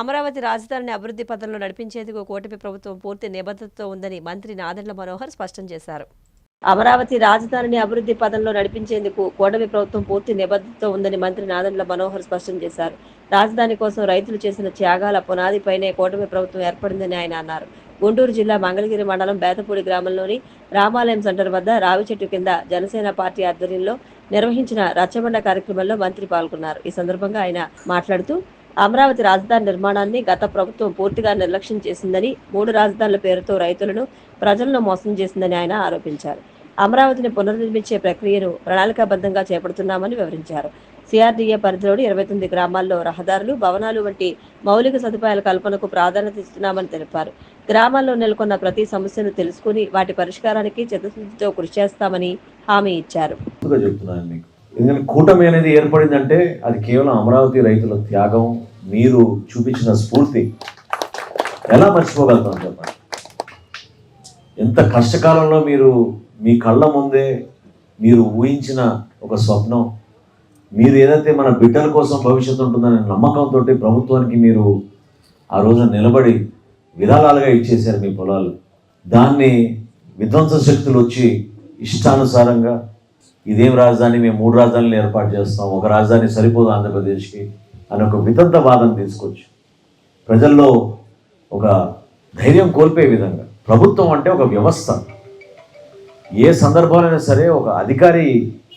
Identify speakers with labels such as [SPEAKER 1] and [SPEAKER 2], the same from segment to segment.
[SPEAKER 1] అమరావతి రాజధానిని అభివృద్ధి పథంలో నడిపించేందుకు కూటమి ప్రభుత్వం పూర్తి నిబద్ధతతో ఉందని మంత్రి నాదెండ్ల మనోహర్ స్పష్టం చేశారు. అమరావతి రాజధానిని అభివృద్ధి పథంలో నడిపించేందుకు కూటమి ప్రభుత్వం పూర్తి నిబద్ధతతో ఉందని మంత్రి నాదెండ్ల మనోహర్ స్పష్టం చేశారు. రాజధాని కోసం రైతులు చేసిన త్యాగాల పునాదిపైనే కూటమి ప్రభుత్వం ఏర్పడిందని ఆయన అన్నారు. గుంటూరు జిల్లా మంగళగిరి మండలం బేతపూడి గ్రామంలోని రామాలయం సెంటర్ వద్ద రావి చెట్టు కింద జనసేన పార్టీ ఆధ్వర్యంలో నిర్వహించిన రచ్చబండ కార్యక్రమంలో మంత్రి పాల్గొన్నారు. ఈ సందర్భంగా ఆయన మాట్లాడుతూ అమరావతి రాజధాని నిర్మాణాన్ని గత ప్రభుత్వం పూర్తిగా నిర్లక్ష్యం చేసిందని మూడు రాజధానుల పేరుతో రైతులను ప్రజలను మోసం చేసిందని ఆయన ఆరోపించారు. అమరావతిని పునర్నిర్మించే ప్రక్రియను ప్రణాళికాబద్ధంగా చేపడుతున్నామని వివరించారు. సిఆర్డీఏ పరిధిలోని ఇరవై తొమ్మిది గ్రామాల్లో రహదారులు భవనాలు వంటి మౌలిక సదుపాయాల కల్పనకు ప్రాధాన్యత ఇస్తున్నామని తెలిపారు. గ్రామాల్లో నెలకొన్న ప్రతి సమస్యను తెలుసుకుని వాటి పరిష్కారానికి చిత్తశుద్ధితో కృషి చేస్తామని హామీ ఇచ్చారు.
[SPEAKER 2] చెప్తున్నాను మీకు. ఎందుకంటే కూటమి అనేది ఏర్పడిందంటే అది కేవలం అమరావతి రైతుల త్యాగం మీరు చూపించిన స్ఫూర్తి. ఎలా మర్చిపోగలుగుతాం చెప్పండి? ఎంత కష్టకాలంలో మీరు మీ కళ్ళ ముందే మీరు ఊహించిన ఒక స్వప్నం మీరు ఏదైతే మన బిడ్డల కోసం భవిష్యత్తు ఉంటుందనే నమ్మకంతో ప్రభుత్వానికి మీరు ఆ రోజు నిలబడి విరాళాలుగా ఇచ్చేశారు మీ పొలాలు. దాన్ని విధ్వంస శక్తులు వచ్చి ఇష్టానుసారంగా ఇదేం రాజధాని? మేము మూడు రాజధానులు ఏర్పాటు చేస్తాం. ఒక రాజధాని సరిపోదు ఆంధ్రప్రదేశ్కి అని ఒక వితంత వాదన తీసుకొచ్చి ప్రజల్లో ఒక ధైర్యం కోల్పోయే విధంగా ప్రభుత్వం అంటే ఒక వ్యవస్థ. ఏ సందర్భంలోనైనా సరే ఒక అధికారి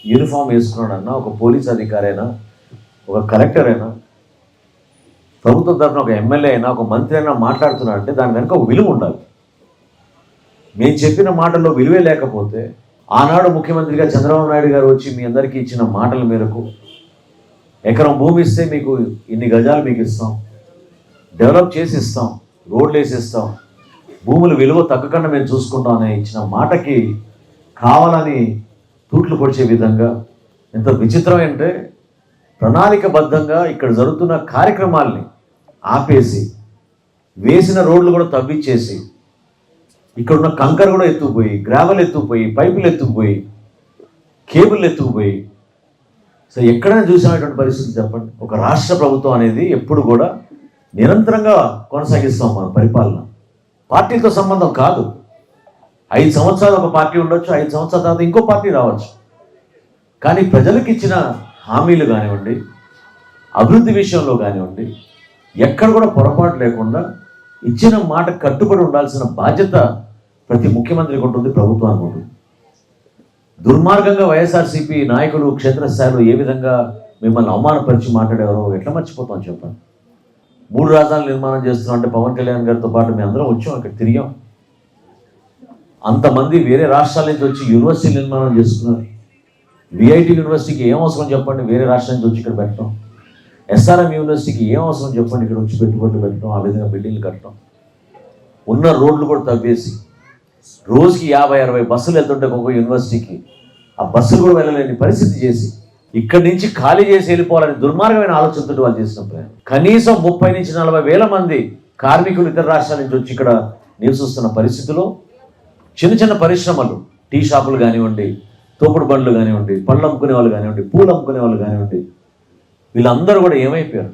[SPEAKER 2] యూనిఫామ్ వేసుకున్నాడన్నా ఒక పోలీస్ అధికారి అయినా ఒక కలెక్టర్ అయినా ప్రభుత్వం తరఫున ఒక ఎమ్మెల్యే అయినా ఒక మంత్రి అయినా మాట్లాడుతున్నాడంటే దాని వెనుక ఒక విలువ ఉండాలి. మేము చెప్పిన మాటల్లో విలువే లేకపోతే ఆనాడు ముఖ్యమంత్రిగా చంద్రబాబు నాయుడు గారు వచ్చి మీ అందరికీ ఇచ్చిన మాటల మేరకు ఎకరం భూమి ఇస్తే మీకు ఇన్ని గజాలు మీకు ఇస్తాం. డెవలప్ చేసి ఇస్తాం. రోడ్లు వేసి ఇస్తాం. భూముల విలువ తగ్గకుండా మేము చూసుకుంటాం అనే ఇచ్చిన మాటకి కావాలని తూట్లు పొడిచే విధంగా ఎంత విచిత్రం అంటే ప్రణాళికబద్ధంగా ఇక్కడ జరుగుతున్న కార్యక్రమాల్ని ఆపేసి వేసిన రోడ్లు కూడా తవ్విచ్చేసి ఇక్కడ ఉన్న కంకర కూడా ఎత్తుకుపోయి గ్రావెల్ ఎత్తుకుపోయి పైపులు ఎత్తుకుపోయి కేబుల్ ఎత్తుకుపోయి. సో ఎక్కడైనా చూసినటువంటి పరిస్థితి చెప్పండి. ఒక రాష్ట్ర ప్రభుత్వం అనేది ఎప్పుడు కూడా నిరంతరంగా కొనసాగిస్తాం మనం పరిపాలన. పార్టీతో సంబంధం కాదు. ఐదు సంవత్సరాలు ఒక పార్టీ ఉండొచ్చు ఐదు సంవత్సరాల తర్వాత ఇంకో పార్టీ రావచ్చు. కానీ ప్రజలకు ఇచ్చిన హామీలు కానివ్వండి అభివృద్ధి విషయంలో కానివ్వండి ఎక్కడ కూడా పొరపాటు లేకుండా ఇచ్చిన మాట కట్టుబడి ఉండాల్సిన బాధ్యత ప్రతి ముఖ్యమంత్రికి ఉంటుంది ప్రభుత్వానికి ఉంటుంది దుర్మార్గంగా వైఎస్ఆర్సీపీ నాయకులు క్షేత్రస్థాయిలో ఏ విధంగా మిమ్మల్ని అవమానపరిచి మాట్లాడేవారో ఎట్లా మర్చిపోతాం చెప్పండి. మూడు రాజధానులు నిర్మాణం చేస్తున్నాం అంటే పవన్ కళ్యాణ్ గారితో పాటు మేము అందరం వచ్చాం అక్కడ తిరిగాం. అంతమంది వేరే రాష్ట్రాల నుంచి వచ్చి యూనివర్సిటీ నిర్మాణం చేసుకున్నారు విఐటి యూనివర్సిటీకి ఏం అవసరం చెప్పండి వేరే రాష్ట్రం నుంచి వచ్చి ఇక్కడ పెట్టడం. ఎస్ఆర్ఎం యూనివర్సిటీకి ఏం అవసరం చెప్పండి ఇక్కడ వచ్చి పెట్టుబడులు పెట్టడం ఆ విధంగా బిల్డింగ్లు కట్టడం. ఉన్న రోడ్లు కూడా తవ్వేసి రోజుకి యాభై అరవై బస్సులు వెళ్తుంటే ఒక్కొక్క యూనివర్సిటీకి. ఆ బస్సులు కూడా వెళ్ళలేని పరిస్థితి చేసి ఇక్కడి నుంచి ఖాళీ చేసి వెళ్ళిపోవాలని దుర్మార్గమైన ఆలోచనతో వాళ్ళు చేసిన ప్రయాణం కనీసం ముప్పై నుంచి నలభై వేల మంది కార్మికులు ఇతర రాష్ట్రాల నుంచి వచ్చి ఇక్కడ నివసిస్తున్న పరిస్థితిలో చిన్న చిన్న పరిశ్రమలు టీ షాపులు కానివ్వండి తోపుడు బండ్లు కానివ్వండి పళ్ళు అమ్ముకునే వాళ్ళు కానివ్వండి పూలు అమ్ముకునే వాళ్ళు కానివ్వండి వీళ్ళందరూ కూడా ఏమైపోయారు?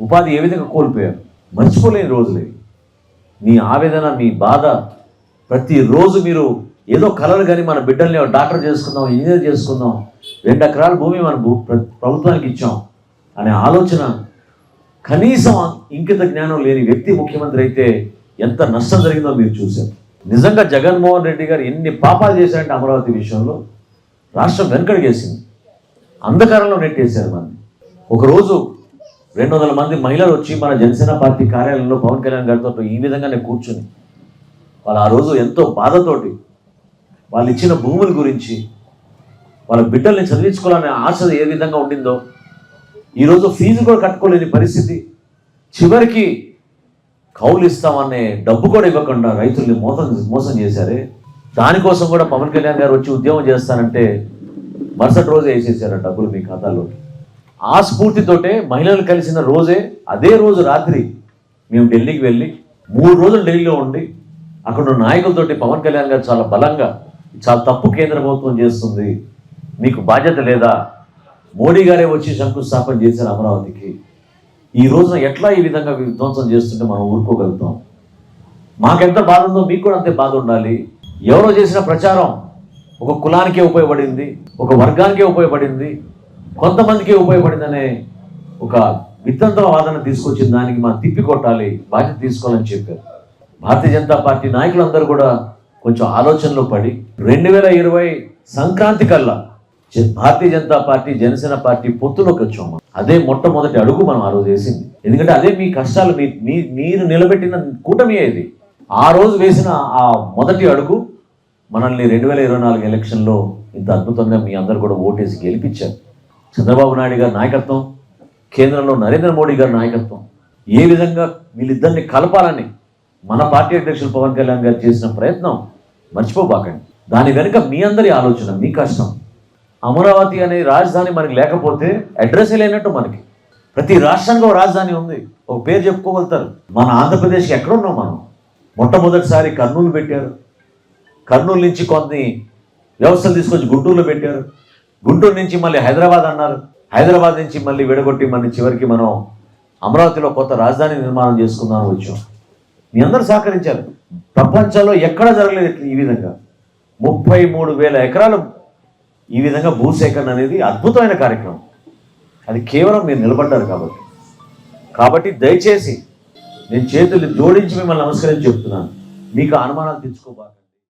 [SPEAKER 2] ఉపాధి ఏ విధంగా కోల్పోయారు? మర్చిపోలేని రోజులు. నీ మీ ఆవేదన మీ బాధ ప్రతిరోజు మీరు ఏదో కలర్ కానీ మన బిడ్డల్ని డాక్టర్ చేసుకుందాం ఇంజనీర్ చేసుకుందాం రెండు ఎకరాల భూమి మన భూ ప్రభుత్వానికి ఇచ్చాం అనే ఆలోచన కనీసం ఇంకిత జ్ఞానం లేని వ్యక్తి ముఖ్యమంత్రి అయితే ఎంత నష్టం జరిగిందో మీరు చూశారు. నిజంగా జగన్మోహన్ రెడ్డి గారు ఎన్ని పాపాలు చేశారంటే అమరావతి విషయంలో రాష్ట్రం వెనకడిగేసింది అంధకారంలో నెట్టేశారు మన ఒకరోజు రెండు వందల మంది మహిళలు వచ్చి మన జనసేన పార్టీ కార్యాలయంలో పవన్ కళ్యాణ్ గారితో ఈ విధంగానే కూర్చుని వాళ్ళు ఆ రోజు ఎంతో బాధతోటి వాళ్ళు ఇచ్చిన భూముల గురించి వాళ్ళ బిడ్డల్ని చదివించుకోవాలనే ఆశ ఏ విధంగా ఉండిందో ఈరోజు ఫీజు కూడా కట్టుకోలేని పరిస్థితి. చివరికి కౌలు ఇస్తామనే డబ్బు కూడా ఇవ్వకుండా రైతుల్ని మోసం మోసం చేశారే. దానికోసం కూడా పవన్ కళ్యాణ్ గారు వచ్చి ఉద్యమం చేస్తానంటే మరుసటి రోజే వేసేసారు ఆ డబ్బులు మీ ఖాతాలో ఆ స్ఫూర్తితోటే మహిళలు కలిసిన రోజే అదే రోజు రాత్రి మేము ఢిల్లీకి వెళ్ళి మూడు రోజులు ఢిల్లీలో ఉండి అక్కడ ఉన్న నాయకులతోటి పవన్ కళ్యాణ్ గారు చాలా బలంగా చాలా తప్పు కేంద్ర ప్రభుత్వం చేస్తుంది. మీకు బాధ్యత లేదా? మోడీ గారే వచ్చి శంకుస్థాపన చేశారు అమరావతికి. ఈ రోజున ఎట్లా ఈ విధంగా విధ్వంసం చేస్తుంటే మనం ఊరుకోగలుగుతాం? మాకెంత బాధ ఉందో మీకు కూడా అంతే బాధ ఉండాలి. ఎవరో చేసిన ప్రచారం ఒక కులానికే ఉపయోగపడింది ఒక వర్గానికే ఉపయోగపడింది కొంతమందికే ఉపయోగపడిందనే ఒక వితంత్ర వాదన తీసుకొచ్చిన దానికి మనం తిప్పి కొట్టాలి బాధ్యత తీసుకోవాలని చెప్పారు. భారతీయ జనతా పార్టీ నాయకులందరూ కూడా కొంచెం ఆలోచనలో పడి రెండు వేల ఇరవై సంక్రాంతి కల్లా భారతీయ జనతా పార్టీ జనసేన పార్టీ పొత్తులోకి వచ్చాము అదే మొట్టమొదటి అడుగు మనం ఆ రోజు వేసింది. ఎందుకంటే అదే మీ కష్టాలు మీ మీ మీరు నిలబెట్టిన కూటమి ఇది ఆ రోజు వేసిన ఆ మొదటి అడుగు మనల్ని రెండు వేల ఇరవై నాలుగు ఎలక్షన్లో ఇంత అద్భుతంగా మీ అందరు కూడా ఓటేసి గెలిపించారు. చంద్రబాబు నాయుడు గారి నాయకత్వం కేంద్రంలో నరేంద్ర మోడీ గారి నాయకత్వం ఏ విధంగా వీళ్ళిద్దరిని కలపాలని మన పార్టీ అధ్యక్షులు పవన్ కళ్యాణ్ గారు చేసిన ప్రయత్నం మర్చిపోబాకండి. దాని వెనుక మీ అందరి ఆలోచన మీ కష్టం. అమరావతి అనే రాజధాని మనకి లేకపోతే అడ్రస్ లేనట్టు మనకి. ప్రతి రాష్ట్రంలో రాజధాని ఉంది. ఒక పేరు చెప్పుకోగలుగుతారు. మన ఆంధ్రప్రదేశ్కి ఎక్కడున్నాం మనం? మొట్టమొదటిసారి కర్నూలు పెట్టారు. కర్నూలు నుంచి కొన్ని వ్యవస్థలు తీసుకొచ్చి గుంటూరులో పెట్టారు. గుంటూరు నుంచి మళ్ళీ హైదరాబాద్ అన్నారు. హైదరాబాద్ నుంచి మళ్ళీ విడగొట్టి మళ్ళీ చివరికి మనం అమరావతిలో కొత్త రాజధాని నిర్మాణం చేసుకుందామని వచ్చాం. మీ అందరూ సహకరించారు ప్రపంచంలో ఎక్కడ జరగలేదు ఈ విధంగా. ముప్పై మూడు వేల ఎకరాలు ఈ విధంగా భూసేకరణ అనేది అద్భుతమైన కార్యక్రమం. అది కేవలం మీరు నిలబడ్డారు కాబట్టి. కాబట్టి దయచేసి నేను చేతులు జోడించి మిమ్మల్ని నమస్కరించి చెప్తున్నాను. మీకు అనుమానాలు తెచ్చుకోబాకండి